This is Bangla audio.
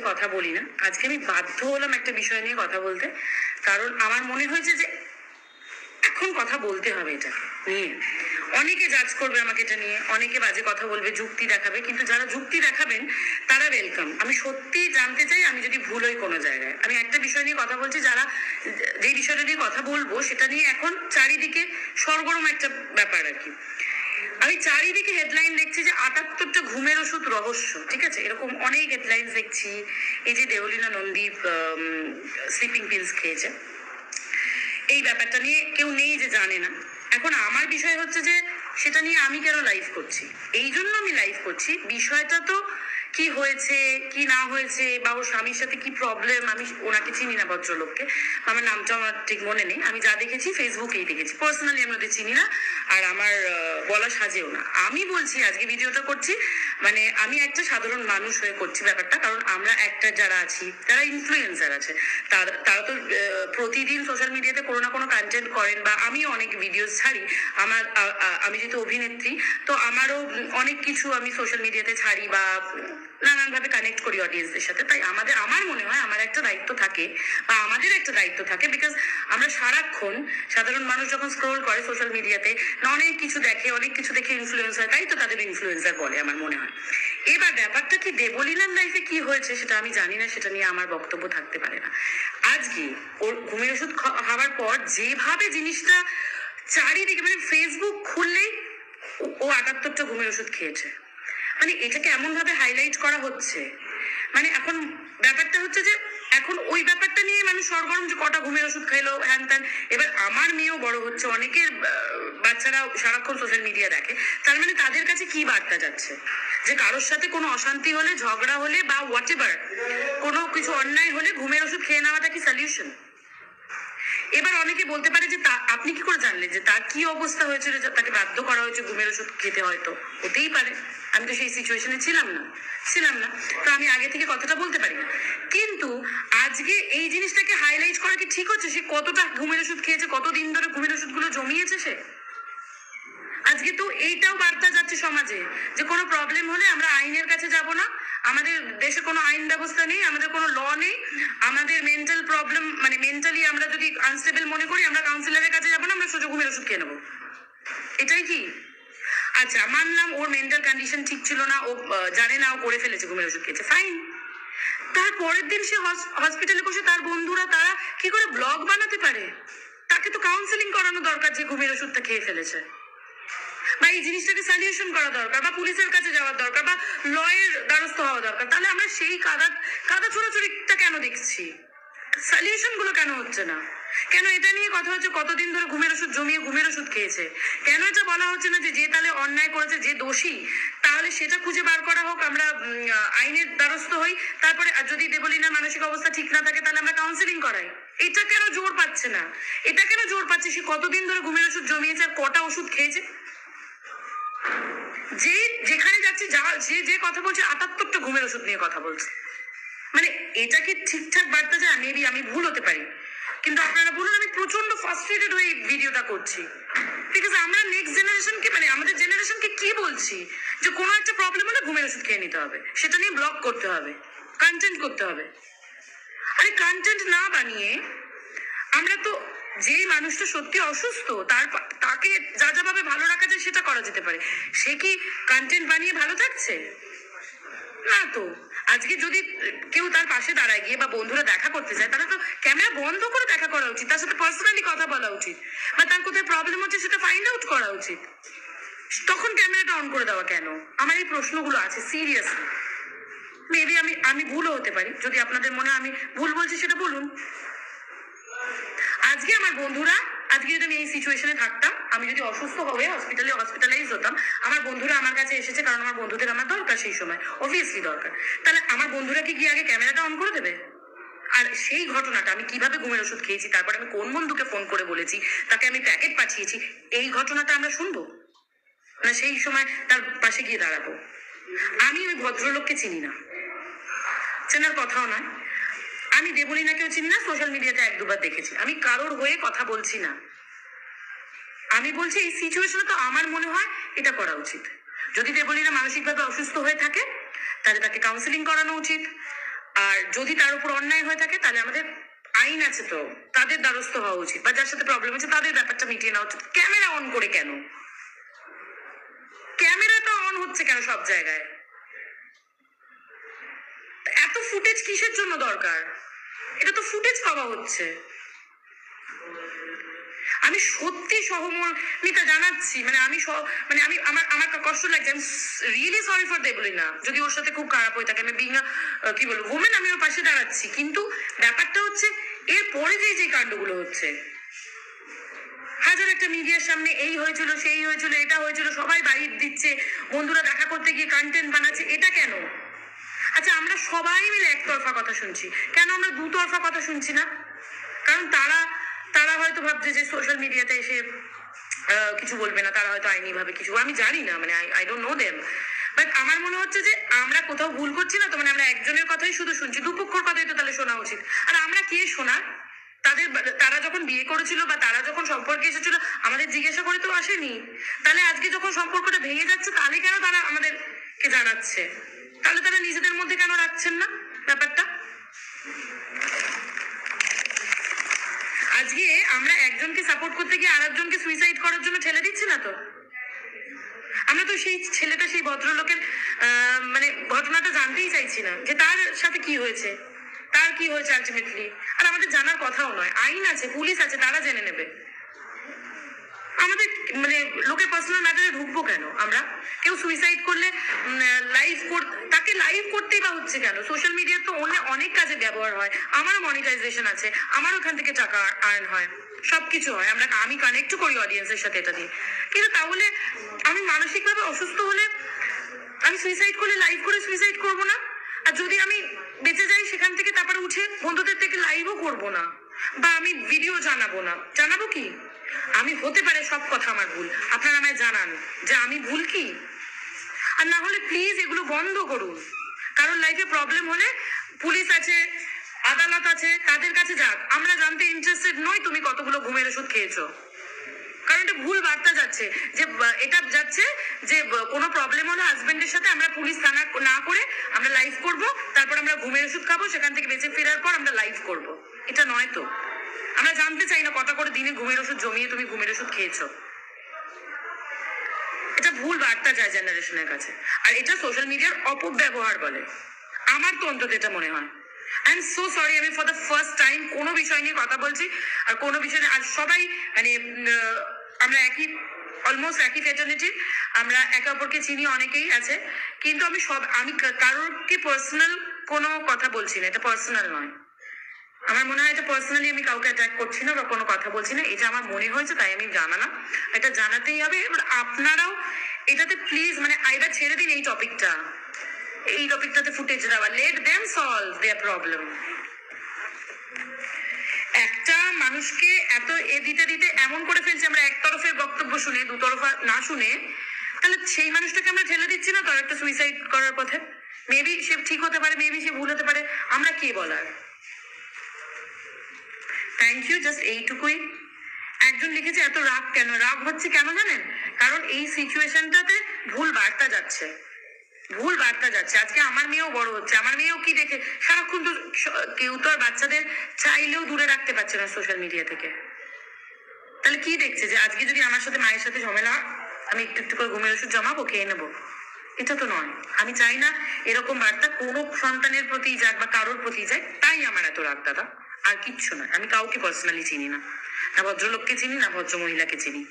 বেশি কথা বলি না। আজকে আমি বাধ্য হলাম একটা বিষয় নিয়ে কথা বলতে। কারণ আমার মনে হয়েছে যে এখন কথা বলতে হবে এটা নিয়ে। অনেকে জাজ করবে আমাকে এটা নিয়ে, অনেকে বাজে কথা বলবে, যুক্তি দেখাবে, কিন্তু যারা যুক্তি দেখাবেন, তারা ওয়েলকাম আমি সত্যি জানতে চাই, আমি যদি ভুল হই কোনো জায়গায়। আমি একটা বিষয় নিয়ে কথা বলছি, যারা যে বিষয়টা নিয়ে কথা বলব, সেটা নিয়ে এখন চারিদিকে সরগরম একটা ব্যাপার আর কি। আমি চারিদিকে হেডলাইন দেখছি যে আটাত্তরটা ঘুমের ওষুধ রহস্য, ঠিক আছে? এরকম অনেক হেডলাইন দেখছি। এই যে দেওলিনা নন্দী স্লিপিং পিলস খেয়েছে। এই ব্যাপারটা নিয়ে কেউ নেই যে জানে না। এখন আমার বিষয় হচ্ছে যে, সেটা নিয়ে আমি কেন লাইভ করছি? এই জন্য আমি লাইভ করছি। বিষয়টা তো কি হয়েছে, কি না হয়েছে, বা ওর স্বামীর সাথে কি প্রবলেম আমি ওনাকে চিনি না ভদ্রলোককে। আমার নামটা আমার ঠিক মনে নেই। আমি যা দেখেছি ফেসবুকেই দেখেছি। পার্সোনালি আমি ওদের চিনি না, আর আমার বলা সাজেও না। আমি বলছি, আজকে ভিডিওটা করছি মানে আমি একটা সাধারণ মানুষ হয়ে করছি ব্যাপারটা, কারণ আমরা একটা যারা আছি, যারা ইনফ্লুয়েন্সার আছে, তার- তারা তো প্রতিদিন সোশ্যাল মিডিয়াতে কোনো না কোনো কন্টেন্ট করেন, বা আমিও অনেক ভিডিওস ছাড়ি। আমার আমি যেহেতু অভিনেত্রী, তো আমারও অনেক কিছু আমি সোশ্যাল মিডিয়াতে ছাড়ি, বা নানানভাবে কানেক্ট করি অডিয়েন্সদের সাথে। তাই আমাদের, আমার মনে হয় আমার একটা দায়িত্ব থাকে, বা আমাদের একটা দায়িত্ব থাকে বিকজ আমরা সারাক্ষণ সাধারণ মানুষ যখন স্ক্রোল করে সোশ্যাল মিডিয়াতে অনেক কিছু দেখে, অনেক কিছু দেখে ইনফ্লুয়েন্স হয় তাই তো তাদের ইনফ্লুয়েন্সার বলে আমার মনে হয়। এবার ব্যাপারটা কি দেবলীনার লাইফে কি হয়েছে সেটা আমি জানি না, সেটা নিয়ে আমার বক্তব্য থাকতে পারে না। আজকে ওর ঘুমের ওষুধ খাওয়ার পর যেভাবে জিনিসটা চারিদিকে মানে ফেসবুক খুললেই ও আটাত্তরটা ঘুমের ওষুধ খেয়েছে। মানে এটাকে এমন ভাবে হাইলাইট করা হচ্ছে। মানে এখন ব্যাপারটা হচ্ছে যে, এখন ওই ব্যাপারটা নিয়ে মানুষ সরগরম যে কটা ঘুমের ওষুধ খাইলো, হ্যান ত্যান। এবার আমার মেয়েও বড় হচ্ছে, অনেকের বাচ্চারা সারাক্ষণ সোশ্যাল মিডিয়া দেখে। তার মানে তাদের কাছে কি বার্তা যাচ্ছে? যে কারোর সাথে কোনো অশান্তি হলে, ঝগড়া হলে বা হোয়াট এভার কোনো কিছু অন্যায় হলে ঘুমের ওষুধ খেয়ে নেওয়াটা কি সলিউশন এবার অনেকে বলতে পারে যে তা, আপনি কি করে জানলেন যে তার কি অবস্থা হয়েছিল যে তাকে বাধ্য করা হয়েছে ঘুমের ওষুধ খেতে হয়তো? হতেই পারে। আমি তো সেই সিচুয়েশনে ছিলাম না ছিলাম না। তো আমি আগে থেকে কথাটা বলতে পারি না। কিন্তু আজকে এই জিনিসটাকে হাইলাইট করা কি ঠিক হচ্ছে? সে কতটা ঘুমের ওষুধ খেয়েছে? কতদিন ধরে ঘুমের ওষুধগুলো জমিয়েছে সে? আজকে তো এইটাও বার্তা যাচ্ছে সমাজে যে কোনো প্রবলেম হলে আমরা আইনের কাছে যাব না আমাদের দেশে কোনো আইন ব্যবস্থা নেই, আমাদের কোনো ল নেই। আমাদের মেন্টাল প্রবলেম মানে মেন্টালি আমরা যদি আনস্টেবল মনে করি, আমরা কাউন্সিলরের কাছে যাব না, আমরা সোজা ঘুমের ওষুধ খেয়ে নেব। এটাই কি? আচ্ছা মানলাম ওর মেন্টাল কন্ডিশন ঠিক ছিল না, ও জানে না, ও করে ফেলেছে ঘুমের ওষুধ খেয়েছে। ফাইন তার পরের দিন সে হসপিটালে বসে তার বন্ধুরা, তারা কি করে ব্লগ বানাতে পারে? তাকে তো কাউন্সিলিং করানো দরকার যে ঘুমের ওষুধটা খেয়ে ফেলেছে। বা এই জিনিসটাকে সলিউশন করা দরকার, বা পুলিশের কাছে যাওয়ার দরকার, বা লয়ের দ্বারস্থ হওয়া দরকার, তাহলে আমরা সেই কাদা কাদা ছোড়াছুড়িটা কেন দেখছি? সলিউশনগুলো কেন হচ্ছে না? কেন এটা নিয়ে কথা হচ্ছে, কতদিন ধরে ঘুমের ওষুধ জমিয়ে ঘুমের ওষুধ খেয়েছে? কেন এটা বলা হচ্ছে না যে যে তাহলে অন্যায় করেছে, যে দোষী, তাহলে সেটা খুঁজে বার করা হোক, আমরা আইনের দ্বারস্থ হই, তারপরে যদি দেবলিনার মানসিক অবস্থা ঠিক না থাকে, তাহলে আমরা কাউন্সিলিং করাই। এটা কেন জোর পাচ্ছে না? এটা কেন জোর পাচ্ছে? সে কতদিন ধরে ঘুমের ওষুধ জমিয়েছে আর কটা ওষুধ খেয়েছে? যে যেখানে যাচ্ছে, যা যে যে কথা বলছে, আটাত্তরটা ঘুমের ওষুধ নিয়ে কথা বলছে। মানে এটা কি ঠিকঠাক বার্তা যায়? মেবি আমি ভুল হতে পারি। কিন্তু আপনারা বলুন, আমি প্রচণ্ড ফ্রাস্ট্রেটেড হয়ে ভিডিওটা করছি। বিকজ আমরা নেক্সট জেনারেশনকে মানে আমাদের জেনারেশনকে কি বলছি? যে কোনো একটা প্রবলেম হলে ঘুমের ওষুধ খেয়ে নিতে হবে। সেটা নিয়ে ব্লগ করতে হবে। কন্টেন্ট করতে হবে। আরে কন্টেন্ট না বানিয়ে আমরা তো যে মানুষটা সত্যি অসুস্থ, তার তাকে যা যা ভাবে ভালো রাখা যায় সেটা করা যেতে পারে। সে কি কন্টেন্ট বানিয়ে ভালো থাকছে? না তো। আজকে যদি কেউ তার পাশে দাঁড়ায় গিয়ে বা বন্ধুরা দেখা করতে চায় তাহলে তো ক্যামেরা বন্ধ করে দেখা করা উচিত, তার সাথে পার্সোনালি কথা বলা উচিত, বা তার কোথায় প্রবলেম হচ্ছে সেটা ফাইন্ড আউট করা উচিত। তখন ক্যামেরাটা অন করে দেওয়া কেন? আমার এই প্রশ্নগুলো আছে সিরিয়াসলি মেবি আমি আমি ভুলও হতে পারি। যদি আপনাদের মনে আমি ভুল বলছি সেটা বলুন। বন্ধুরা, আজকে যদি আমি এই সিচুয়েশনে থাকতাম, আমি যদি অসুস্থ হয়ে হসপিটালে হসপিটালাইজ হতাম, আমার বন্ধুরা আমার কাছে এসেছে কারণ আমার বন্ধুদের আমার দরকার সেই সময় অবভিয়াসলি দরকার। তাহলে আমার বন্ধুরা কি গিয়ে আগে ক্যামেরাটা অন করে দেবে? আর সেই ঘটনাটা আমি কীভাবে ঘুমের ওষুধ খেয়েছি, তারপর আমি কোন বন্ধুকে ফোন করে বলেছি, তাকে আমি প্যাকেট পাঠিয়েছি, এই ঘটনাটা আমরা শুনব? না সেই সময় তার পাশে গিয়ে দাঁড়াবো? আমি ওই ভদ্রলোককে চিনি না। চেনার কথাও নয়। আমি দেবলীনাকেও চিনি না সোশ্যাল মিডিয়াতে এক দুবার দেখেছি। আমি কারোর হয়ে কথা বলছি না। আমি বলছি, এই সিচুয়েশনে তো আমার মনে হয় এটা করা উচিত। যদি দেবলীনা মানসিকভাবে অসুস্থ হয়ে থাকে, তাহলে তাকে কাউন্সিলিং করানো উচিত। আর যদি তার উপর অন্যায় হয়ে থাকে, তাহলে আমাদের আইন আছে তো, তাদের দ্বারস্থ হওয়া উচিত। বা যার সাথে প্রবলেম হচ্ছে তাদের ব্যাপারটা মিটিয়ে নেওয়া উচিত। ক্যামেরা অন করে কেন? ক্যামেরা তো অন হচ্ছে কেন সব জায়গায়? এত ফুটেজ কিসের জন্য দরকার? এটা তো ফুটেজ পাওয়া হচ্ছে। আমি সত্যি সহমর্মিতা জানাচ্ছি মানে আমি মানে আমি, আমার আমার কষ্ট লাগছে। আমি রিয়েলি সরি ফর দেবলিনা যদি ওর সাথে খুব খারাপ হয়ে থাকে আমি বিং কি বলব ওমেন আমি ওর পাশে দাঁড়াচ্ছি। কিন্তু ব্যাপারটা হচ্ছে, এর পরে যে যে কাণ্ডগুলো হচ্ছে, হাজার একটা মিডিয়ার সামনে এই হয়েছিল, সেই হয়েছিল, এটা হয়েছিল, সবাই বাইর দিচ্ছে, বন্ধুরা দেখা করতে গিয়ে কন্টেন্ট বানাচ্ছে, এটা কেন? আচ্ছা আমরা সবাই মিলে একতরফা কথা শুনছি। কেন আমরা দুতরফা কথা শুনছি না? কারণ তারা তারা হয়তো ভাবছে যে সোশ্যাল মিডিয়াতে এসে কিছু বলবে না, তারা হয়তো আইনি ভাবে কিছু আমি জানি না মানে I don't know them but আমার মনে হচ্ছে যে আমরা কোথাও ভুল করছি না, তো মানে আমরা একজনের কথাই শুধু শুনছি। দুপক্ষর কথাই তো তাহলে শোনা উচিত। আর আমরা কে শোনার তাদের, তারা যখন বিয়ে করেছিল বা তারা যখন সম্পর্কে এসেছিল, আমাদের জিজ্ঞাসা করে তো আসেনি। তাহলে আজকে যখন সম্পর্কটা ভেঙে যাচ্ছে, তাহলে কেন তারা আমাদেরকে জানাচ্ছে? তাহলে তারা নিজেদের মধ্যে কেন রাখছেন না ব্যাপারটা? আজকে আমরা একজনকে সাপোর্ট করতে গিয়ে আরেকজনকে সুইসাইড করার জন্য ঠেলে দিচ্ছি না তো? আমরা তো সেই ছেলেটা, সেই ভদ্রলোকের মানে ঘটনাটা জানতেই চাইছি না যে তার সাথে কি হয়েছে, তার কি হয়েছে আলটিমেটলি আর আমাদের জানার কথাও নয়, আইন আছে, পুলিশ আছে, তারা জেনে নেবে। আমাদের মানে লোকের পার্সোনাল ম্যাটারে ঢুকবো কেন আমরা? কেউ সুইসাইড করলে লাইভ তাকে লাইভ করতেই বা হচ্ছে কেন? সোশ্যাল মিডিয়ার তো অন্য অনেক কাজে ব্যবহার হয়। আমারও মনিটাইজেশন আছে। আমার ওখান থেকে টাকা আর্ন হয়। সবকিছু হয়। আমরা, আমি কানেক্ট করি অডিয়েন্সের সাথে এটা দিয়ে। কিন্তু তাহলে আমি মানসিকভাবে অসুস্থ হলে আমি সুইসাইড করলে লাইভ করে সুইসাইড করব না? আর যদি আমি বেঁচে যাই সেখান থেকে তারপরে উঠে বন্ধুদের থেকে লাইভও করব না? বা আমি ভিডিও জানাব না? জানাব কি? আমি হতে পারে সব কথা আমার ভুল। আপনারা আমায় জানান যে আমি ভুল কি? আর না হলে প্লিজ এগুলো বন্ধ করুন। কারণ লাইফে প্রবলেম হলে পুলিশ আছে, আদালত আছে, তাদের কাছে যাক। আমরা জানতে ইন্টারেস্টেড নই তুমি কতগুলো ঘুমের ওষুধ খেয়েছো। কারণ এটা ভুল বার্তা যাচ্ছে যে এটা যাচ্ছে যে কোনো প্রবলেম হলে হাজবেন্ডের সাথে আমরা পুলিশ থানা না করে আমরা লাইভ করব, তারপর আমরা ঘুমের ওষুধ খাব, সেখান থেকে বেঁচে ফেরার পর আমরা লাইভ করব। এটা নয় তো। আমরা জানতে চাই না কত করে দিনে ঘুমের ওষুধ জমিয়ে তুমি ঘুমের ওষুধ খেয়েছো। এটা ভুল বার্তা যায় জেনারেশনের কাছে। আর এটা সোশ্যাল মিডিয়ার অপব্যবহার বলে। আমার তো অন্তত এটা মনে হয়। আই এম সো সরি আমি ফর দ্য ফার্স্ট টাইম কোনো বিষয় নিয়ে কথা বলছি, আর কোনো বিষয় আর সবাই মানে আমরা একই অলমোস্ট একই ফেটার্নিটি আমরা একে অপরকে চিনি, অনেকেই আছে। কিন্তু আমি সব আমি কারোরকে পার্সোনাল কোনো কথা বলছি না, এটা পার্সোনাল নয়। আমার মনে হয় এটা পার্সোনালি আমি কাউকে অ্যাটাক করছি না বা কোনো কথা বলছি না। এটা আমার মনে হয়েছে, তাই আমি জানালাম এটা জানাতেই হবে। এবার আপনারাও এটাতে প্লিজ মানে আইবা ছেড়ে দিন এই টপিকটা এই টপিকটাতে ফুটেজ দেওয়া। Let them solve their problem একটা মানুষকে এত এ দিতে দিতে এমন করে ফেলছি, আমরা এক তরফের বক্তব্য শুনে দু তরফা না শুনে, তাহলে সেই মানুষটাকে আমরা ঠেলে দিচ্ছি না তার একটা সুইসাইড করার পথে? মেবি সে ঠিক হতে পারে মেবি সে ভুল হতে পারে। আমরা কে বলার? থ্যাংক ইউ জাস্ট এইটুকুই। একজন লিখেছে, এত রাগ কেন? রাগ হচ্ছে কেন জানেন? কারণ এই সিচুয়েশনটাতে ভুল বার্তা যাচ্ছে। ভুল বার্তা যাচ্ছে। আজকে আমার মেয়েও বড় হচ্ছে। আমার মেয়েও কি দেখে? সারাক্ষণ তো কেউ তো আর বাচ্চাদের চাইলেও দূরে রাখতে পারছে না সোশ্যাল মিডিয়া থেকে। তাহলে কি দেখছে যে আজকে যদি আমার সাথে মায়ের সাথে ঝামেলা আমি একটু একটু করে ঘুমের ওষুধ জমাবো, খেয়ে নেব? এটা তো নয়। আমি চাই না এরকম বার্তা কোনো সন্তানের প্রতি যাক বা কারোর প্রতি যাক, তাই আমার এত রাগ, দাদা। আর কিচ্ছু নয়। আমি কাউকে পার্সোনালি চিনি না। না ভদ্রলোককে চিনি, না ভদ্র মহিলাকে চিনি।